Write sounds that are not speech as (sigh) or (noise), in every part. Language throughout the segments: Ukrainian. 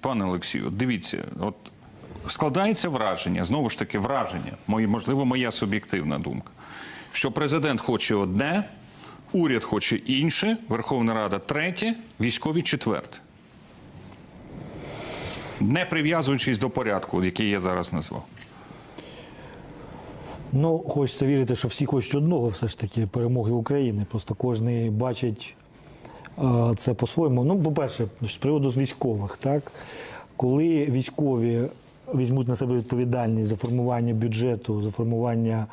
Пане Олексію, дивіться, от складається враження, знову ж таки, враження, можливо, моя суб'єктивна думка, що президент хоче одне, уряд хоче інше, Верховна Рада третє, військові четверте. Не прив'язуючись до порядку, який я зараз назвав. Ну, хочеться вірити, що всі хочуть одного, все ж таки, перемоги України. Просто кожен бачить це по-своєму. Ну, по-перше, з приводу військових, так? Коли військові візьмуть на себе відповідальність за формування бюджету, за формування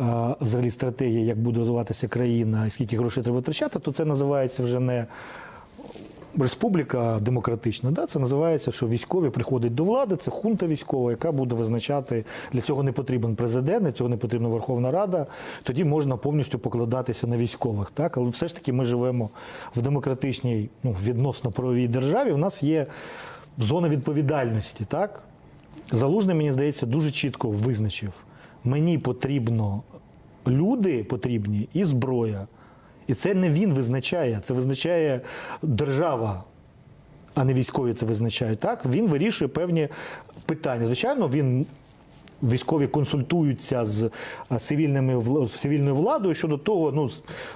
е, взагалі стратегії, як буде розвиватися країна скільки грошей треба витрачати, то це називається вже не республіка демократична, да, це називається, що військові приходять до влади, це хунта військова, яка буде визначати. Для цього не потрібен президент, для цього не потрібна Верховна Рада. Тоді можна повністю покладатися на військових. Так? Але все ж таки ми живемо в демократичній, ну, відносно правовій державі. У нас є зона відповідальності. Так? Залужний, мені здається, дуже чітко визначив: мені потрібно люди потрібні і зброя. І це не він визначає, це визначає держава, а не військові це визначають. Так він вирішує певні питання. Звичайно, він. Військові консультуються з цивільними з цивільною владою щодо того, ну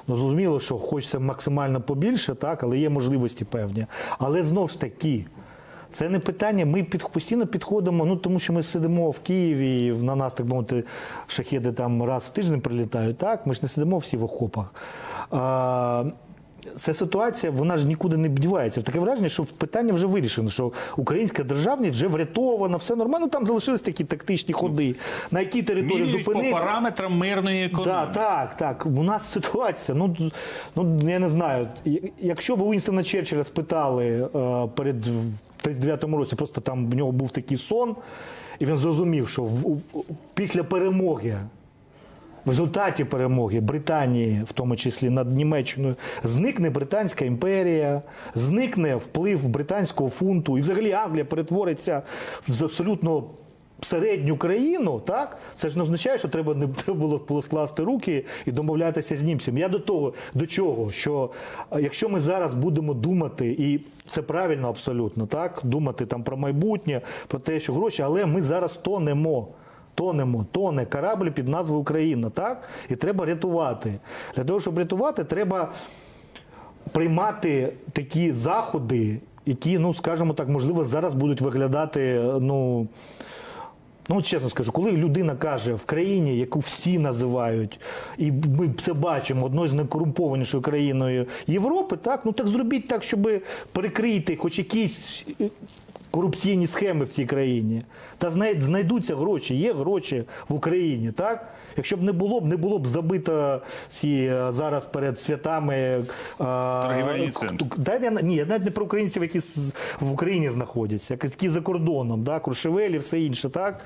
ну, зрозуміло, що хочеться максимально побільше, так, але є можливості певні. Але знову ж таки, це не питання. Ми під, постійно підходимо, ну тому що ми сидимо в Києві, і на нас, так мовити, шахеди там раз в тиждень прилітають. Так, ми ж не сидимо всі в окопах. А, ця ситуація, вона ж нікуди не дівається. Таке враження, що питання вже вирішено, що українська державність вже врятована, все нормально. Там залишились такі тактичні ходи, на якій території Міряють по параметрам мирної економіки. Так, так, так. У нас ситуація. Ну, ну я не знаю. Якщо б Уінстона Черчилля спитали е, перед 39-му році, просто там в нього був такий сон, і він зрозумів, що в, в після перемоги. В результаті перемоги Британії, в тому числі над Німеччиною, зникне Британська імперія, зникне вплив британського фунту, і взагалі Англія перетвориться в абсолютно середню країну. Так це ж не означає, що треба не (laughs) треба було, було скласти руки і домовлятися з німцями. Я до того до чого, що е, якщо ми зараз будемо думати, і це правильно абсолютно, так думати там про майбутнє, про те, що гроші, але ми зараз тонемо. Тонемо, тоне корабль під назвою Україна, так? І треба рятувати. Для того, щоб рятувати, треба приймати такі заходи, які, ну скажімо так, можливо, зараз будуть виглядати, ну. Ну, чесно скажу, коли людина каже в країні, яку всі називають, і ми це бачимо одною з найкорумпованішою країною Європи, так ну так зробіть так, щоб перекрити хоч якісь корупційні схеми в цій країні. Та знай- знайдуться гроші, є гроші в Україні, так? Якщо б не було б, не було б забито ці е, зараз перед святами е, Торгівельні центри. Я, ні, я навіть не про українців, які в Україні знаходяться, як- які за кордоном, да, Крушевелі, все інше. Так?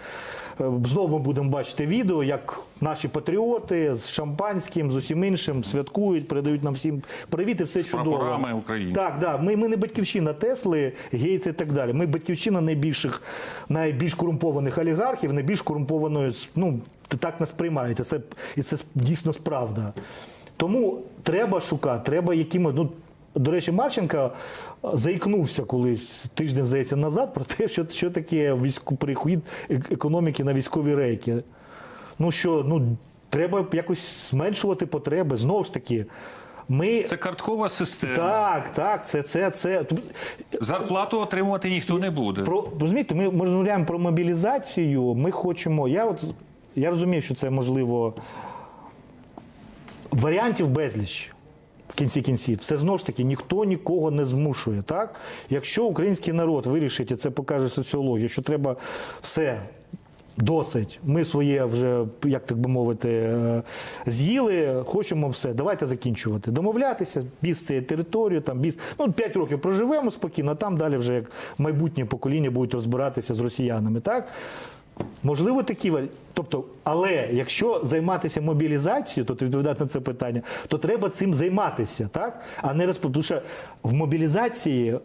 Е, Знову будемо бачити відео, як наші патріоти з шампанським, з усім іншим святкують, передають нам всім привіт і все З чудово. прапорами України. Так, да. Ми, ми не батьківщина Тесли, Гейтса і так далі. Ми батьківщина найбільших, найбільш корумпованих олігархів, найбільш корумпованої, ну, так нас приймають. І це, і це дійсно правда. Тому треба шукати, треба якимось. Ну, до речі, Марченко е, заікнувся колись тиждень, здається, назад про те, що, що таке військо, перехід економіки на військові рейки. Ну що, ну, треба якось зменшувати потреби. Знову ж таки, ми. Це карткова система. Так, так, це, це, це. Зарплату отримувати ніхто не буде. Про розумієте, ми, ми розмовляємо про мобілізацію. Ми хочемо. Я от я розумію, що це можливо варіантів безліч. В кінці кінців, все знову ж таки ніхто нікого не змушує. Так? Якщо український народ вирішить, і це покаже соціологія, що треба все. Досить. Ми своє вже, як так би мовити, е, з'їли, хочемо все. Давайте закінчувати. Домовлятися, біз цієї території, там біз. Ну, 5 років проживемо спокійно, а там далі вже як майбутнє покоління будуть розбиратися з росіянами. Так? Можливо, такі Тобто, але якщо займатися мобілізацією, то відповідати на це питання, то треба цим займатися, так? А не розп... Тому що в мобілізації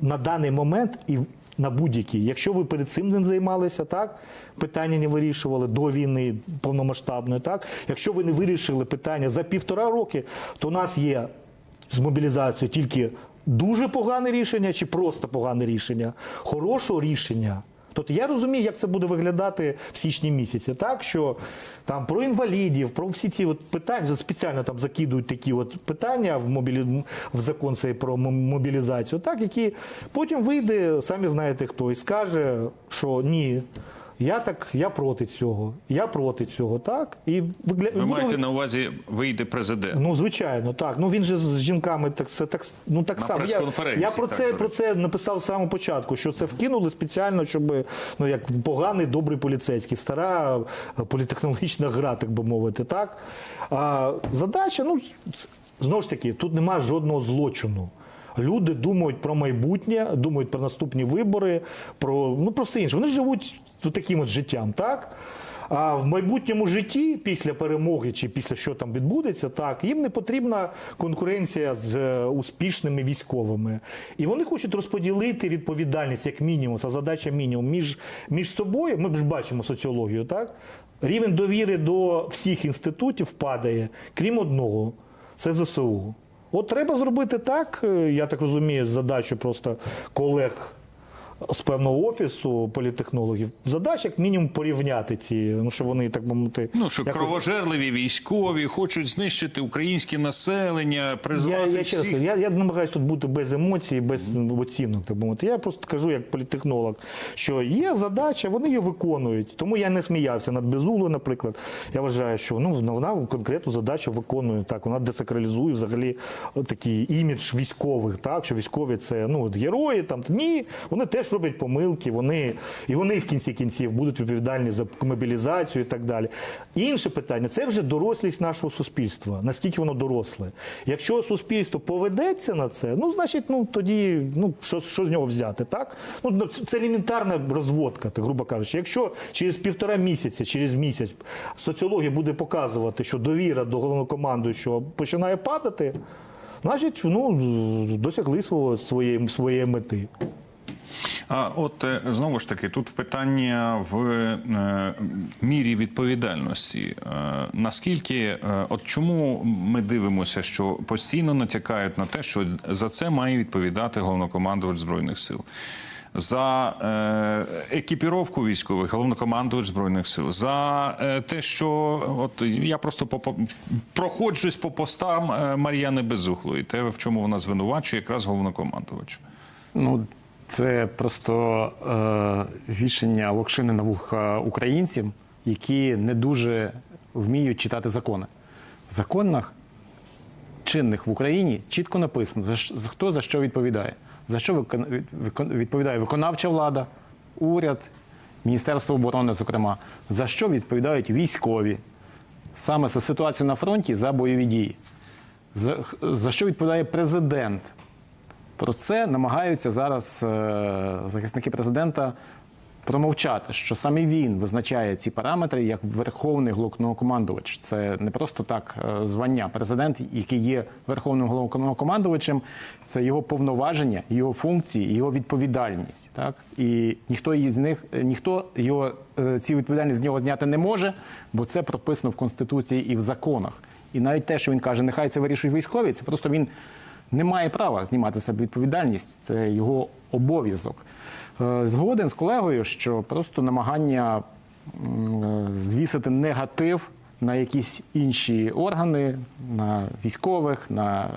на даний момент і на будь-якій, якщо ви перед цим не займалися, так питання не вирішували до війни повномасштабної, так якщо ви не вирішили питання за півтора роки, то у нас є з мобілізацією тільки дуже погане рішення чи просто погане рішення, хорошого рішення. Тобто я розумію, як це буде виглядати в січні місяці, так що там про інвалідів, про всі ці от питання спеціально там закидують такі от питання в мобілі... в закон цей про мобілізацію, так які потім вийде, самі знаєте хто, і скаже, що ні. Я так, я проти цього, я проти цього, так і вигля... Ви буде- маєте на увазі вийде президент. Ну, звичайно, так. Ну він же з жінками так це так ну так само. Я, я про так, це про це написав з самого початку, що це вкинули спеціально, щоб ну як поганий добрий поліцейський, стара е, політехнологічна гра, так би мовити. Так а задача, ну знову ж таки, тут немає жодного злочину. Люди думають про майбутнє, думають про наступні вибори, про ну про все інше. Вони живуть ну, таким от життям, так. А в майбутньому житті, після перемоги чи після що там відбудеться, так їм не потрібна конкуренція з е, успішними військовими. І вони хочуть розподілити відповідальність як мінімум, це задача мінімум між, між собою. Ми ж бачимо соціологію, так? Рівень довіри до всіх інститутів падає, крім одного це ЗСУ. От треба зробити так, е, я так розумію, задачу просто колег з певного офісу політехнологів. Задача, як мінімум, порівняти ці, ну що вони так би мовити. Ну що якось- кровожерливі військові хочуть знищити українське населення, Я, призвати я, раз всіх. я, я намагаюся тут бути без емоцій, без оцінок. Так би мовити. Я просто кажу як політехнолог, що є задача, вони її виконують. Тому я не сміявся над Безуглою, наприклад. Я вважаю, що ну, вона конкретну задачу виконує. Так, вона десакралізує взагалі такий імідж військових, так, що військові це ну, от герої. Там. Ні, вони теж роблять помилки, вони, і вони в кінці кінців будуть відповідальні за мобілізацію і так далі. Інше питання це вже дорослість нашого суспільства. Наскільки воно доросле. Якщо суспільство поведеться на це, ну значить, ну тоді ну що, що з нього взяти, так? Ну це елементарна розводка, так грубо кажучи. Якщо через півтора місяця, через місяць соціологія буде показувати, що довіра до головнокомандуючого починає падати, значить, ну досягли свого своєї, своєї мети. А от е, знову ж таки, тут питання в е, мірі відповідальності. Е, Наскільки, от чому ми дивимося, що постійно натякають на те, що за це має відповідати головнокомандувач збройних сил? За екіпіровку військових, головнокомандувач збройних сил, за те, що от я просто по, по, проходжусь по постам е, Мар'яни Безухлої, те, в чому вона звинувачує, якраз головнокомандувач. Ну, це просто е, вішення локшини на вуха українців, які не дуже вміють читати закони. В законах чинних в Україні чітко написано, хто за що відповідає. За що відповідає виконавча влада, уряд, Міністерство оборони, зокрема, за що відповідають військові, саме за ситуацію на фронті за бойові дії. За, за що відповідає президент? Про це намагаються зараз е, захисники президента промовчати, що саме він визначає ці параметри як верховний головнокомандувач. Це не просто так е, звання. Президент, який є верховним головнокомандувачем, це його повноваження, його функції, його відповідальність. Так і ніхто її з них, е, ніхто його ці відповідальність з нього зняти не може, бо це прописано в конституції і в законах. І навіть те, що він каже, нехай це вирішують військові, це просто він не має права знімати себе відповідальність, це його обов'язок. Е, Згоден з колегою, що просто намагання е, звісити негатив на якісь інші органи, на військових, на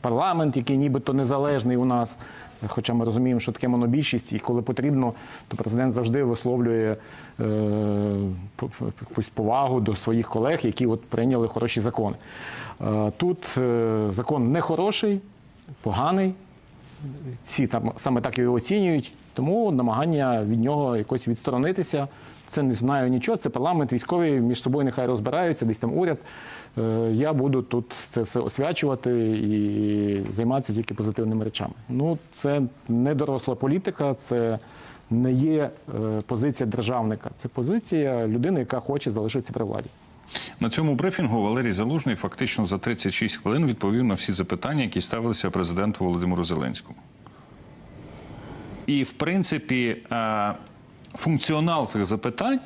парламент, який нібито незалежний у нас. Хоча ми розуміємо, що таке монобільшість, і коли потрібно, то президент завжди висловлює е, якусь повагу до своїх колег, які от прийняли хороші закони. Тут закон не хороший, поганий. Всі там саме так його оцінюють, тому намагання від нього якось відсторонитися. Це не знаю нічого. Це парламент, військові між собою нехай розбираються, десь там уряд. Е, Я буду тут це все освячувати і займатися тільки позитивними речами. Ну, це не доросла політика, це не є е, позиція державника, це позиція людини, яка хоче залишитися при владі. На цьому брифінгу Валерій Залужний фактично за 36 хвилин відповів на всі запитання, які ставилися президенту Володимиру Зеленському. І, в принципі, е, функціонал цих запитань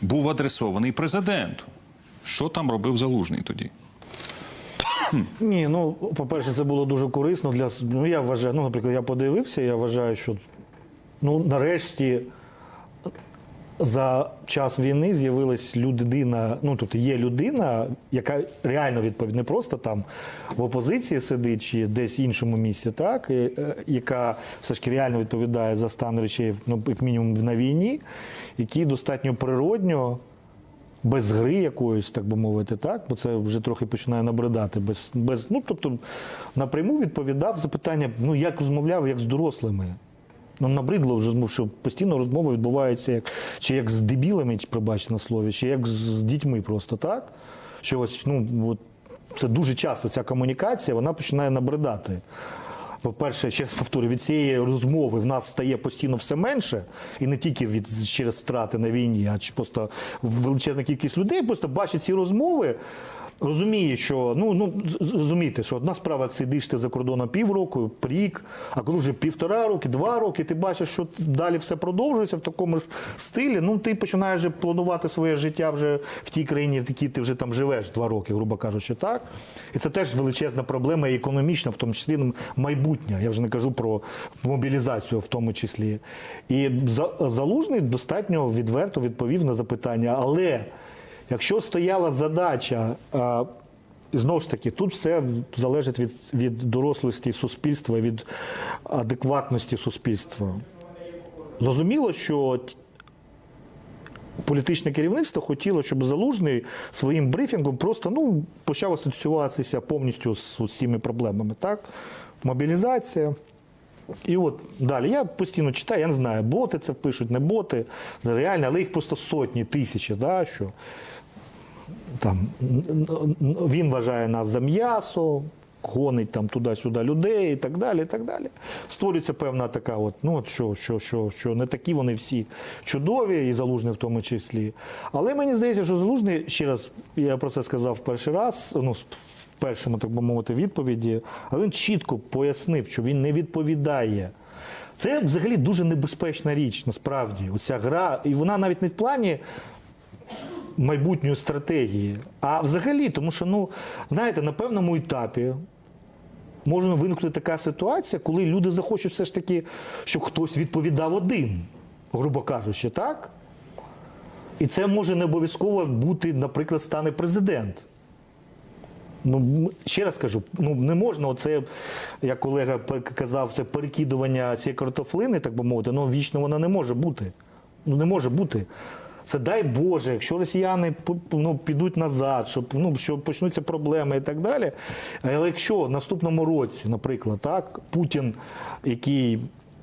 був адресований президенту. Що там робив Залужний тоді? Ні, ну по-перше, це було дуже корисно для ну я вважаю. Ну, наприклад, я подивився, я вважаю, що ну нарешті за час війни з'явилась людина. Ну тобто є людина, яка реально відповідь не просто там в опозиції сидить чи десь іншому місці, так е, яка все ж реально відповідає за стан речей, ну як мінімум на війні, які достатньо природньо без гри якоїсь, так би мовити, так, бо це вже трохи починає набридати. Без, без, ну, тобто, напряму відповідав запитання, ну як розмовляв, як з дорослими. Нам набридло вже, ну, що постійно розмова відбувається як, чи як з дебілами, чи, пробачте на слові, чи як з дітьми просто так. Що ось, ну, от, це дуже часто ця комунікація вона починає набридати. По-перше, ще раз повторю, від цієї розмови в нас стає постійно все менше, і не тільки від через втрати на війні, а чи просто величезна кількість людей просто бачить ці розмови. Розуміє, що ну ну розумієте, що одна справа сидиш ти за кордоном півроку, рік, а коли вже півтора роки, два роки, ти бачиш, що далі все продовжується в такому ж стилі. Ну ти починаєш же планувати своє життя вже в тій країні, в якій ти вже там живеш два роки, грубо кажучи, так. І це теж величезна проблема і економічна, в тому числі ну, майбутнє. Я вже не кажу про мобілізацію в тому числі. І За- залужний достатньо відверто відповів на запитання, але. Якщо стояла задача, знову ж таки, тут все залежить від, від дорослості суспільства, від адекватності суспільства. Зрозуміло, що політичне керівництво хотіло, щоб залужний своїм брифінгом просто ну, почав асоціюватися повністю з, цими проблемами. Так? Мобілізація. І от далі я постійно читаю, я не знаю, боти це пишуть, не боти, реально, але їх просто сотні, тисячі, да, що там він вважає нас за м'ясо, гонить там туди-сюди людей і так далі. і так далі. Створюється певна така, от, ну, от що, що, що, що не такі вони всі чудові, і залужний в тому числі. Але мені здається, що залужний, ще раз, я про це сказав в перший раз, ну, в першому, так би мовити, відповіді, але він чітко пояснив, що він не відповідає. Це взагалі дуже небезпечна річ, насправді. Оця гра, і вона навіть не в плані майбутньої стратегії. А взагалі, тому що, ну, знаєте, на певному етапі може виникнути така ситуація, коли люди захочуть все ж таки, щоб хтось відповідав один, грубо кажучи, так? І це може не обов'язково бути, наприклад, стане президент. Ну, ще раз кажу, ну не можна, оце, як колега казав, це перекидування цієї картофлини, так би мовити, ну вічно вона не може бути. Ну не може бути. Це дай Боже, якщо росіяни ну, підуть назад, щоб, ну, що почнуться проблеми і так далі. Але якщо в наступному році, наприклад, так, Путін, який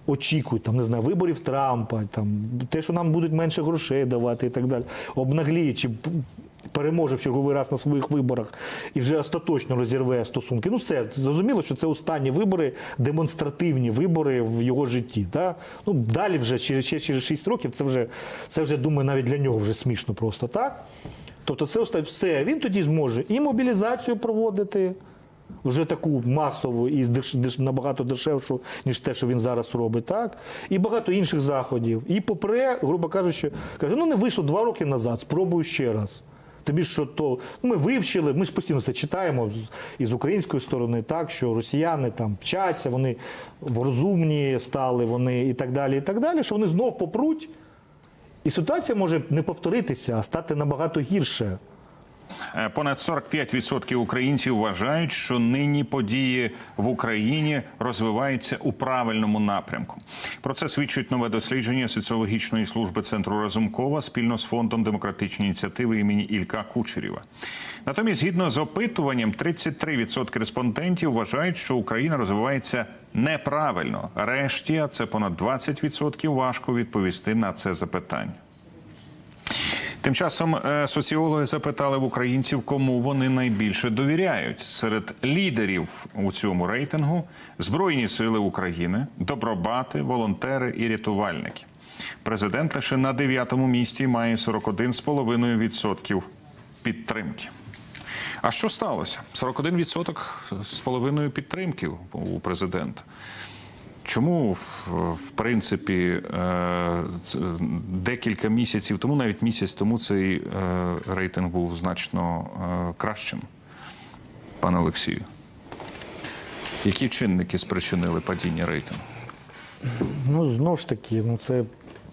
очікує там, не знаю, виборів Трампа, там, те, що нам будуть менше грошей давати і так далі, обнагліє чи переможе в черговий раз на своїх виборах і вже остаточно розірве стосунки. Ну, все, зрозуміло, що це останні вибори, демонстративні вибори в його житті. Та? Ну, далі вже через, через 6 років це вже, це вже, думаю, навіть для нього вже смішно просто так. Тобто це все. Він тоді зможе і мобілізацію проводити. Вже таку масову і деш, набагато дешевшу, ніж те, що він зараз робить, так? І багато інших заходів. І попре, грубо кажучи, каже: ну не вийшло два роки назад, спробую ще раз. Тобі що то ну, ми вивчили, ми ж постійно це читаємо із української сторони, так що росіяни там вчаться, вони розумні стали, вони і так далі, і так далі, що вони знов попруть. І ситуація може не повторитися, а стати набагато гірше. Е, Понад 45% українців вважають, що нині події в Україні розвиваються у правильному напрямку. Про це свідчить нове дослідження соціологічної служби центру Разумкова спільно з фондом демократичні ініціативи імені Ілька Кучерєва. Натомість, згідно з опитуванням, 33% респондентів вважають, що Україна розвивається неправильно. Решті, а це понад 20%, важко відповісти на це запитання. Тим часом е, соціологи запитали в українців, кому вони найбільше довіряють серед лідерів у цьому рейтингу Збройні сили України, добробати, волонтери і рятувальники. Президент лише на дев'ятому місці має 41,5% підтримки. А що сталося? 41% з половиною підтримки у президента. Чому в, принципі е, декілька місяців тому, навіть місяць тому, цей е, рейтинг був значно е, кращим? пане Олексію? Які чинники спричинили падіння рейтингу? Ну, знову ж таки, ну це,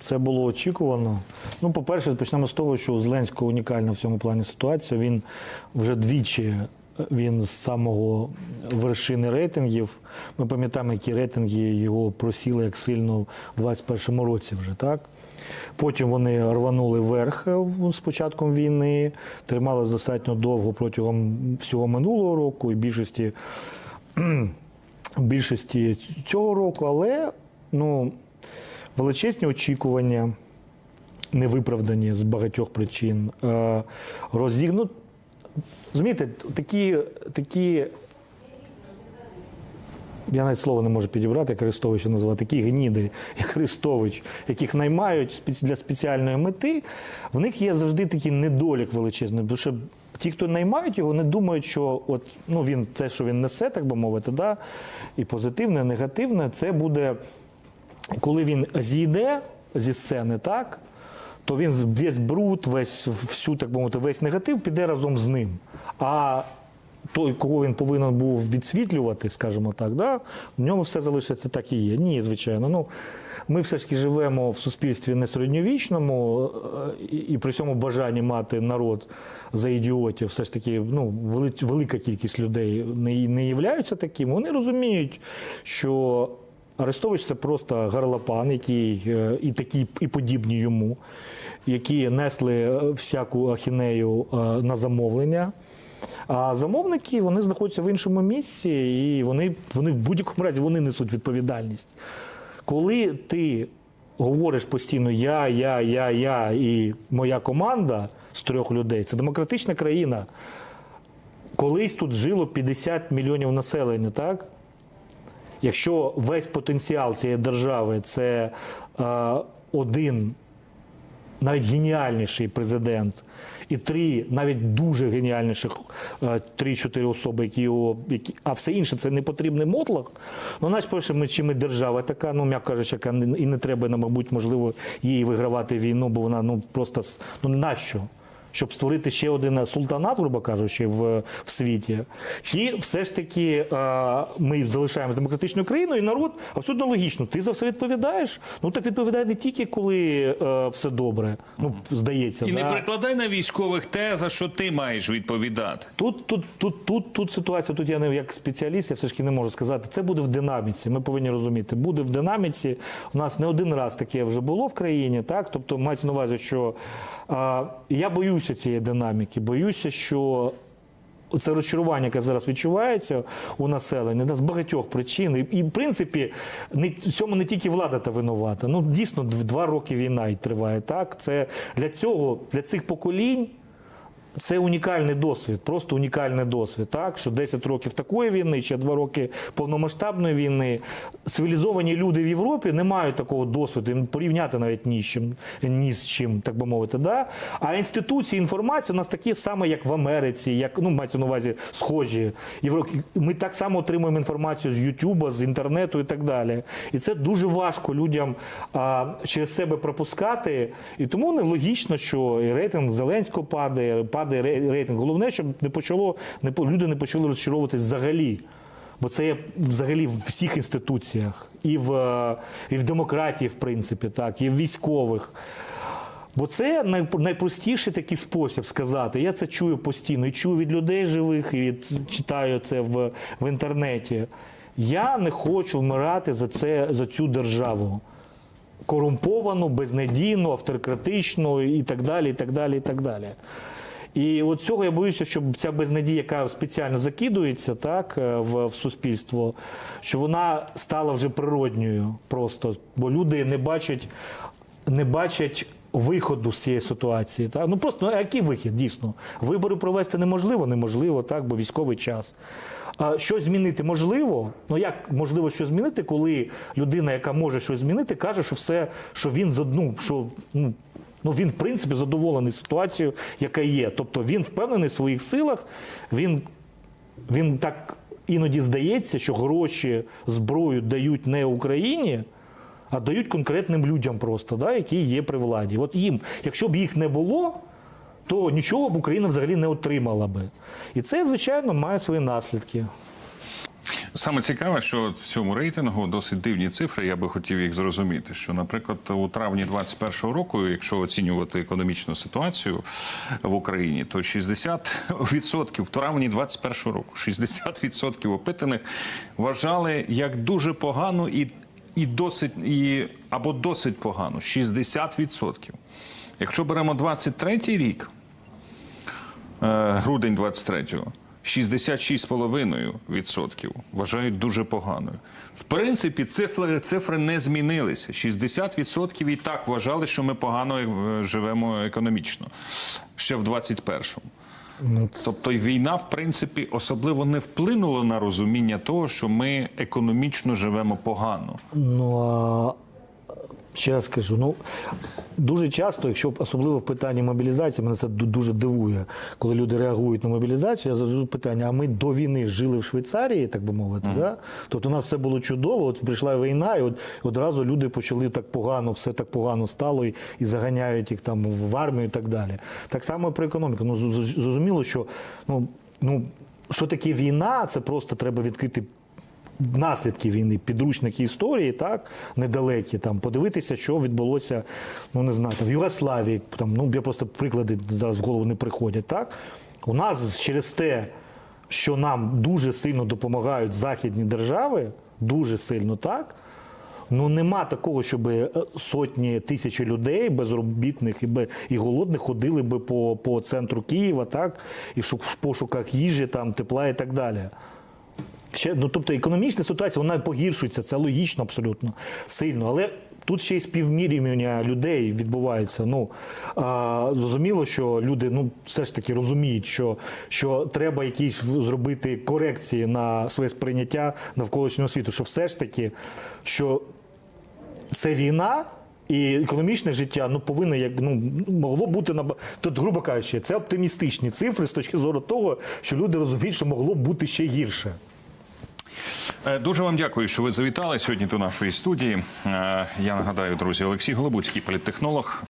це було очікувано. Ну, по-перше, почнемо з того, що у Зеленського унікальна в цьому плані ситуація. Він вже двічі він з самого вершини рейтингів. Ми пам'ятаємо, які рейтинги його просіли як сильно в 2021 році вже, так? Потім вони рванули вверх е, з початком війни, тримались достатньо довго протягом всього минулого року і більшості більшості цього року, але ну, величезні очікування, невиправдані з багатьох причин. Е, розігну... Розумієте, такі, такі. Я навіть слово не можу підібрати, як Арестовича назвати, такі гніди, як Арестович, яких наймають для спеціальної мети, в них є завжди такий недолік величезний. Тому що ті, хто наймають його, не думають, що от, ну, він, це, що він несе, так би мовити, да, і позитивне, і негативне, це буде, коли він зійде зі сцени, так, то він весь бруд, весь всю, так мовити, весь негатив піде разом з ним. А той, кого він повинен був відсвітлювати, скажімо так, да, в ньому все залишиться так і є. Ні, звичайно. Ну, ми все ж таки живемо в суспільстві не середньовічному, е, і, при цьому бажанні мати народ за ідіотів, все ж таки ну, вели- велика кількість людей не, не являються такими. Вони розуміють, що Арестович це просто гарлопан, який е, і такі, і подібні йому, які несли е, всяку ахінею е, на замовлення. А замовники вони знаходяться в іншому місці, і вони, вони в будь-якому разі вони несуть відповідальність. Коли ти говориш постійно я, я, я, я і моя команда з трьох людей, це демократична країна. Колись тут жило 50 мільйонів населення, так? Якщо весь потенціал цієї держави це е, один навіть геніальніший президент і три навіть дуже геніальніших е, три-чотири особи, які його, які, а все інше це непотрібний мотлох. Ну, знаєш, перше, ми чи ми держава така, ну м'яко кажучи, яка не- і не треба, мабуть, можливо, їй вигравати війну, бо вона ну просто ну нащо? Щоб створити ще один султанат, грубо кажучи, в, в світі, чи все ж таки е, ми залишаємося демократичною країною, і народ абсолютно логічно. Ти за все відповідаєш. Ну так відповідає не тільки коли е, все добре. Ну здається, І да. не перекладай на військових те, за що ти маєш відповідати. Тут, тут, тут, тут, тут ситуація, тут я не як спеціаліст, я все ж таки не можу сказати. Це буде в динаміці. Ми повинні розуміти. Буде в динаміці. У нас не один раз таке вже було в країні, так? Тобто мається на увазі, що я боюся цієї динаміки, боюся, що. Це розчарування, яке зараз відчувається у населення, з багатьох причин. І, в принципі, не, в цьому не тільки влада та винувата. Ну, дійсно, дв- два роки війна і триває. Так? Це для цього, для цих поколінь це унікальний досвід, просто унікальний досвід. Так, що 10 років такої війни, ще 2 роки повномасштабної війни. Цивілізовані люди в Європі не мають такого досвіду, порівняти навіть ні з чим, ні з чим, так би мовити. Да? А інституції інформації у нас такі саме, як в Америці, як ну мається на увазі схожі. Ми так само отримуємо інформацію з Ютуба, з інтернету і так далі. І це дуже важко людям а, через себе пропускати. І тому нелогічно, що і рейтинг Зеленського падає, падає ре- рейтинг. Головне, щоб не почало, не люди не почали розчаровуватись взагалі. Бо це є взагалі в всіх інституціях, і в, і в демократії, в принципі, так, і в військових. Бо це найпростіший такий спосіб сказати. Я це чую постійно і чую від людей живих, і від читаю це в, в інтернеті. Я не хочу вмирати за це за цю державу. Корумповану, безнадійну, автократичну і так далі. і так далі, і так далі. І от цього я боюся, щоб ця безнадія, яка спеціально закидується так, е, в, в суспільство, що вона стала вже природньою просто. Бо люди не бачать, не бачать виходу з цієї ситуації. Так? Ну просто ну, який вихід, дійсно? Вибори провести неможливо, неможливо, так, бо військовий час. А щось змінити можливо. Ну як можливо щось змінити, коли людина, яка може щось змінити, каже, що все, що він з одну, що ну. Ну, він, в принципі, задоволений ситуацією, яка є. Тобто він впевнений в своїх силах, він, він так іноді здається, що гроші, зброю дають не Україні, а дають конкретним людям просто, да, які є при владі. От їм, якщо б їх не було, то нічого б Україна взагалі не отримала би. І це, звичайно, має свої наслідки. Саме цікаве, що в цьому рейтингу досить дивні цифри. Я би хотів їх зрозуміти. Що, наприклад, у травні 2021 року, якщо оцінювати економічну ситуацію в Україні, то 60% в травні 2021 року 60% опитаних вважали як дуже погано і, і досить і або досить погано. 60%. Якщо беремо 23 рік, е, грудень 23-го, 66,5% вважають дуже поганою. В принципі, цифри, цифри не змінилися. 60% і так вважали, що ми погано е, живемо економічно ще в 21-му. Тобто війна, в принципі, особливо не вплинула на розуміння того, що ми економічно живемо погано. Ну а ще раз скажу, ну дуже часто, якщо особливо в питанні мобілізації, мене це дуже дивує, коли люди реагують на мобілізацію. Я задаю питання: а ми до війни жили в Швейцарії, так би мовити, да? Тобто у нас все було чудово. От прийшла війна, і от одразу люди почали так погано, все так погано стало і, і заганяють їх там в армію і так далі. Так само про економіку. Ну зрозуміло, що ну, ну що таке війна, це просто треба відкрити наслідки війни, підручники історії, так недалекі, там подивитися, що відбулося, ну не знаю, там, в Югославії. Там ну я просто приклади зараз в голову не приходять. Так у нас через те, що нам дуже сильно допомагають західні держави, дуже сильно так. Ну нема такого, щоб е, сотні тисячі людей безробітних і, і голодних ходили би по, по центру Києва, так, і в пошуках їжі, там, тепла і так далі. Ще, ну, тобто економічна ситуація вона погіршується, це логічно абсолютно сильно. Але тут ще й співмірювання людей відбувається. Ну, а, зрозуміло, що люди ну, все ж таки розуміють, що, що треба якісь зробити корекції на своє сприйняття навколишнього світу. Що все ж таки, що це війна. І економічне життя ну повинно як ну могло бути на тут, грубо кажучи, це оптимістичні цифри з точки зору того, що люди розуміють, що могло бути ще гірше. Е, Дуже вам дякую, що ви завітали сьогодні до нашої студії. Е, Я нагадаю, друзі, Олексій Голобуцький, політтехнолог.